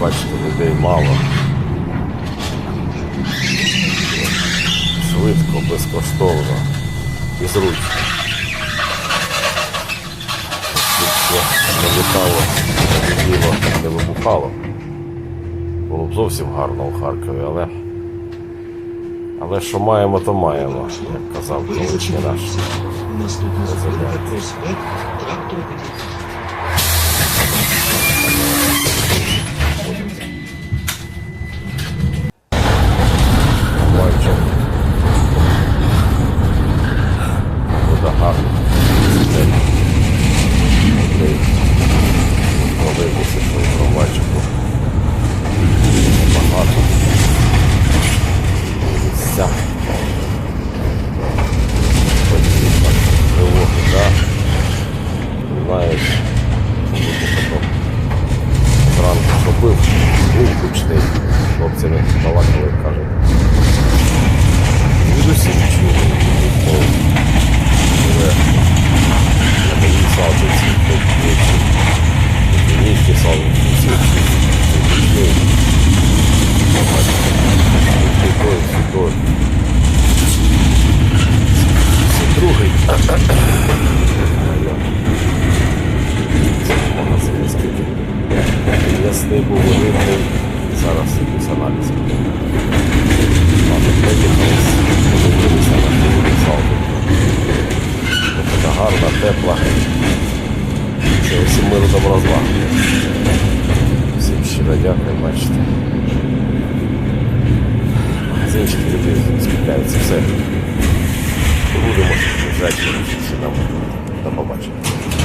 бачите, людей мало. Швидко, безкоштовно і зручно. Щоб не літало, не летіло, не вибухало. Було б зовсім гарно у Харкові, але. Але що маємо, то маємо, як казав колишній наш. Наступний Місця. Подібно. Тривоги, так. Знаєш, потім зранку зробив, був Ясний був виглядний, зараз якийсь аналіз. Ладно, подивилися на вулицю. Така гарна, тепла. Це усім миру добра зла. Всім щиро дякую, бачите. Магазинчик люди скупляються, все. Будемо жати, всі нам. До побачення.